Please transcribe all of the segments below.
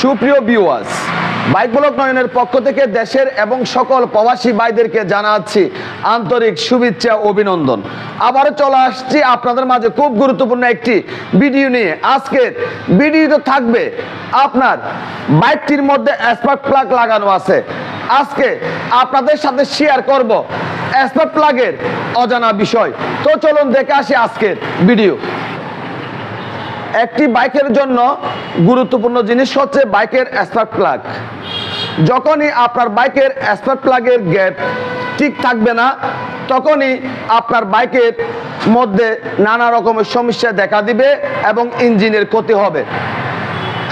সুপ্রিয় viewers bike block নয়নের পক্ষ থেকে দেশের এবং সকল প্রবাসী ভাইদেরকে জানাচ্ছি আন্তরিক শুভেচ্ছা অভিনন্দন। আবারও চলে আসছি আপনাদের মাঝে খুব গুরুত্বপূর্ণ একটি ভিডিও নিয়ে। আজকের ভিডিওতে থাকবে আপনার বাইকটির মধ্যে স্পার্ক প্লাগ লাগানো আছে। আজকে আপনাদের সাথে শেয়ার করব স্পার্ক প্লাগের অজানা বিষয়। তো চলুন দেখে আসি আজকের ভিডিও একটি বাইকের জন্য গুরুত্বপূর্ণ জিনিস হচ্ছে বাইকের স্পার্ক প্লাগ। যখনই আপনার বাইকের স্পার্ক প্লাগের গ্যাপ ঠিক থাকবে না, তখনই আপনার বাইকের মধ্যে নানা রকমের সমস্যা দেখা দিবে এবং ইঞ্জিনের ক্ষতি হবে।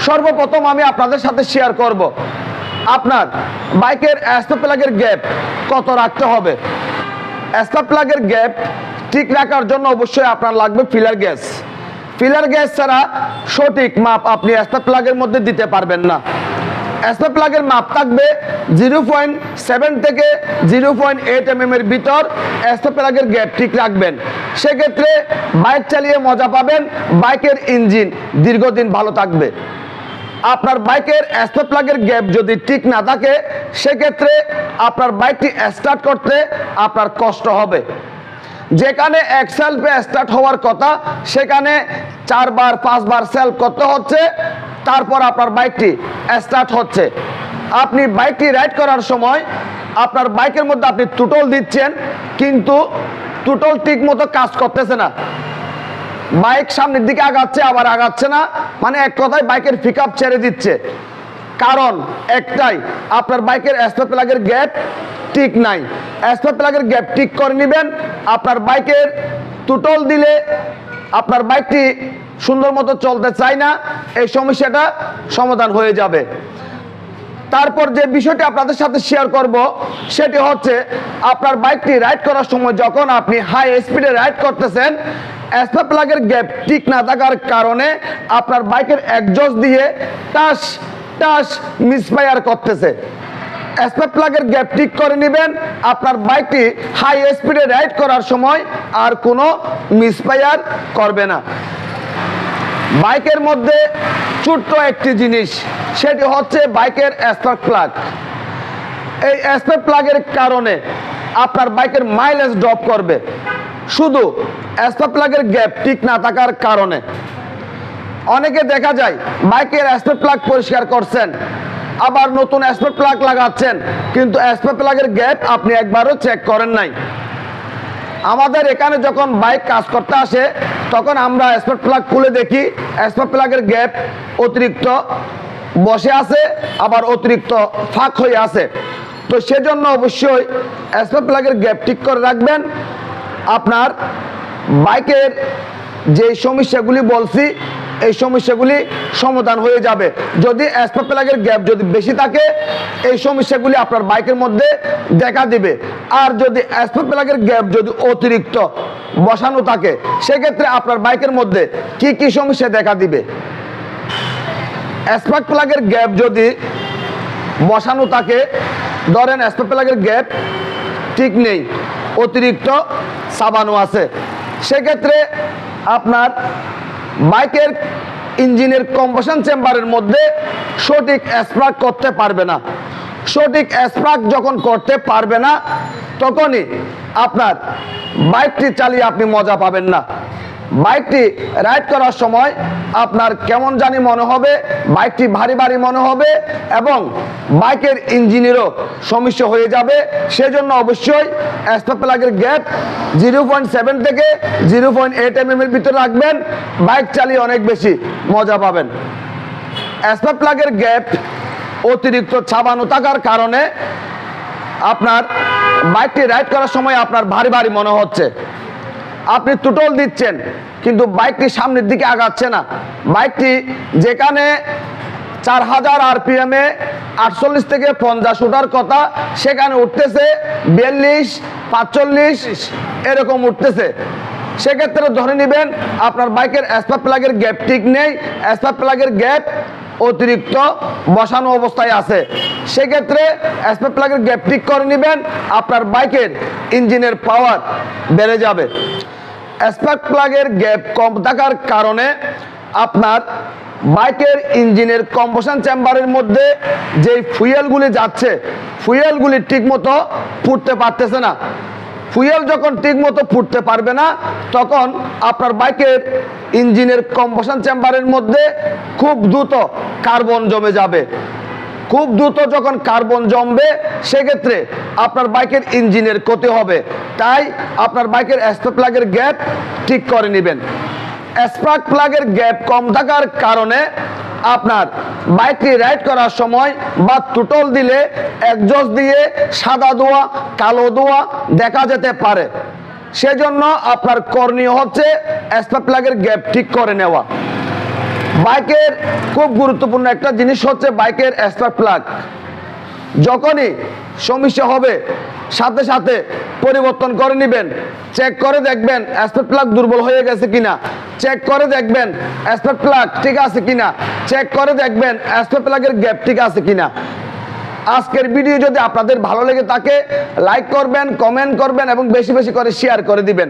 সর্বপ্রথম আমি আপনাদের সাথে শেয়ার করব, আপনার বাইকের স্পার্ক প্লাগের গ্যাপ কত রাখতে হবে? স্পার্ক প্লাগের গ্যাপ ঠিক রাখার জন্য অবশ্যই আপনার লাগবে ফিলার গ্যাস। ফিলার গ্যাস ছাড়া সঠিক মাপ আপনি স্পার্ক প্লাগের মধ্যে দিতে পারবেন না। স্পার্ক প্লাগের মাপ থাকবে জিরো পয়েন্ট সেভেন থেকে জিরো পয়েন্ট এইট এম এর ভিতর স্পার্ক প্লাগের গ্যাপ ঠিক রাখবেন। সেক্ষেত্রে বাইক চালিয়ে মজা পাবেন, বাইকের ইঞ্জিন দীর্ঘদিন ভালো থাকবে। আপনার বাইকের স্পার্ক প্লাগের গ্যাপ যদি ঠিক না থাকে, সেক্ষেত্রে আপনার বাইকটি স্টার্ট করতে আপনার কষ্ট হবে। যেখানে এক সেলফে স্টার্ট হওয়ার কথা, সেখানে চারবার, পাঁচবার সেলফ করতে হচ্ছে, তারপর আপনার বাইকটি স্টার্ট হচ্ছে। আপনি বাইকটি রাইড করার সময় আপনার বাইকের মধ্যে আপনি টুটল দিচ্ছেন, কিন্তু টুটল ঠিক মতো কাজ করতেছে না। বাইক সামনের দিকে আগাচ্ছে, আবার আগাচ্ছে না মানে এক কথায় বাইকের পিক ছেড়ে দিচ্ছে। কারণ একটাই, আপনার বাইকের স্পেট প্লাগের গ্যাপ ঠিক নাই। স্পেট প্লাগের গ্যাপ ঠিক করে নেবেন। আপনার বাইকের টুটল দিলে আপনার বাইকটি সুন্দর মতো চলতে চায় না, এই সমস্যাটা সমাধান হয়ে যাবে। তারপর যে বিষয়টি আপনাদের সাথে শেয়ার করব, সেটি হচ্ছে আপনার বাইকটি রাইড করার সময় যখন আপনি হাই স্পিডে রাইড করতেছেন স্পা প্লাগের গ্যাপ ঠিক না থাকার কারণে আপনার বাইকের একজস্ট দিয়ে টাস টাস মিসফায়ার করতেছে। স্পা প্লাগের গ্যাপ ঠিক করে নেবেন। আপনার বাইকটি হাই স্পিডে রাইড করার সময় আর কোনো মিসফায়ার করবে না। বাইকের মধ্যে ছোট্ট একটি জিনিস, সেটি হচ্ছে বাইকের স্পার্ক প্লাগ এই স্পার্ক প্লাগের কারণে আপনার বাইকের মাইলেজ ড্রপ করবে। শুধু স্পার্ক প্লাগের গ্যাপ ঠিক না থাকার কারণে। অনেকে দেখা যায় বাইকের স্পার্ক প্লাগ পরিষ্কার করছেন আবার নতুন স্পার্ক প্লাগ লাগাচ্ছেন। কিন্তু স্পার্ক প্লাগের গ্যাপ আপনি একবারও চেক করেন নাই। আমাদের এখানে যখন বাইক কাজ করতে আসে, তখন আমরা স্পট প্লাগ খুলে দেখি স্পট প্লাগের গ্যাপ অতিরিক্ত বসে আছে, আবার অতিরিক্ত ফাঁক হয়ে আছে। তো সেজন্য অবশ্যই স্পট প্লাগের গ্যাপ ঠিক করে রাখবেন। আপনার বাইকের যে সমস্যাগুলি বলছি এই সমস্যাগুলি সমাধান হয়ে যাবে। যদি স্পা প্লাগের গ্যাপ যদি বেশি থাকে, এই সমস্যাগুলি আপনার বাইকের মধ্যে দেখা দিবে। আর যদি স্পা প্লাগের গ্যাপ যদি অতিরিক্ত বসানো থাকে, সেক্ষেত্রে আপনার বাইকের মধ্যে কি কি সমস্যা দেখা দিবে? স্পার্ক প্লাগের গ্যাপ যদি বসানো থাকে, ধরেন স্পার্ক প্লাগের গ্যাপ ঠিক নেই, অতিরিক্ত সাবানো আছে। সেক্ষেত্রে আপনার বাইকের ইঞ্জিনের কম্পোশন চেম্বারের মধ্যে সঠিক স্পার্ক করতে পারবে না। সঠিক স্পার্ক যখন করতে পারবে না, তখনই আপনার বাইকটি চালিয়ে আপনি মজা পাবেন না। বাইকটি রাইড করার সময় আপনার কেমন জানি মনে হবে, বাইকটি ভারী ভারী মনে হবে এবং বাইকের ইঞ্জিনেরও সমস্যা হয়ে যাবে। সেজন্য অবশ্যই প্লাগের গ্যাপ জিরো পয়েন্ট সেভেন থেকে জিরো পয়েন্ট এইট এম এর ভিতরে রাখবেন। বাইক চালিয়ে অনেক বেশি মজা পাবেন। প্লাগের গ্যাপ অতিরিক্ত ছাবানো থাকার কারণে আপনার বাইকটি রাইড করার সময় আপনার ভারী ভারী মনে হচ্ছে। আপনি টুটল দিচ্ছেন, কিন্তু বাইকটি সামনের দিকে আগাচ্ছে না। বাইকটি যেখানে চার হাজার আরপিএমে আটচল্লিশ থেকে পঞ্চাশ ওঠার কথা, সেখানে উঠতেছে বিয়াল্লিশ, পাঁচচল্লিশ, এরকম উঠতেছে। সেক্ষেত্রে ধরে নেবেন, আপনার বাইকের স্পার প্লাগের গ্যাপ ঠিক নেই স্পার প্লাগের গ্যাপ অতিরিক্ত বসানো অবস্থায় আছে। সেক্ষেত্রে স্পার প্লাগের গ্যাপ ঠিক করে নেবেন, আপনার বাইকের ইঞ্জিনের পাওয়ার বেড়ে যাবে। স্পার্ক প্লাগের গ্যাপ কম থাকার কারণে আপনার বাইকের ইঞ্জিনের কম্পোশন চেম্বারের মধ্যে যে ফুয়েলগুলি যাচ্ছে, ফুয়েলগুলি ঠিকমতো ফুটতে পারতেছে না। ফুয়েল যখন ঠিকমতো ফুটতে পারবে না, তখন আপনার বাইকের ইঞ্জিনের কম্পোশন চেম্বারের মধ্যে খুব দ্রুত কার্বন জমে যাবে। খুব দ্রুত যখন কার্বন জমবে, সেক্ষেত্রে আপনার বাইকের ইঞ্জিনের ক্ষতি হবে। তাই আপনার বাইকের স্পার্ক প্লাগের গ্যাপ ঠিক করে নেবেন। স্পার্ক প্লাগের গ্যাপ কম থাকার কারণে আপনার বাইকটি রাইড করার সময় বা টুটল দিলে একজস্ট দিয়ে সাদা দোয়া কালো দোয়া দেখা যেতে পারে। সেজন্য আপনার করণীয় হচ্ছে স্পার্ক প্লাগের গ্যাপ ঠিক করে নেওয়া। বাইকের খুব গুরুত্বপূর্ণ একটা জিনিস হচ্ছে বাইকের স্পার্ক প্লাগ। যখনই সমস্যা হবে, সাথে সাথে পরিবর্তন করে নেবেন। চেক করে দেখবেন স্পার্ক প্লাগ দুর্বল হয়ে গেছে কিনা। চেক করে দেখবেন স্পার্ক প্লাগ ঠিক আছে কিনা। চেক করে দেখবেন স্পার্ক প্লাগের গ্যাপ ঠিক আছে কিনা। আজকের ভিডিও যদি আপনাদের ভালো লেগে থাকে, লাইক করবেন, কমেন্ট করবেন এবং বেশি বেশি করে শেয়ার করে দিবেন।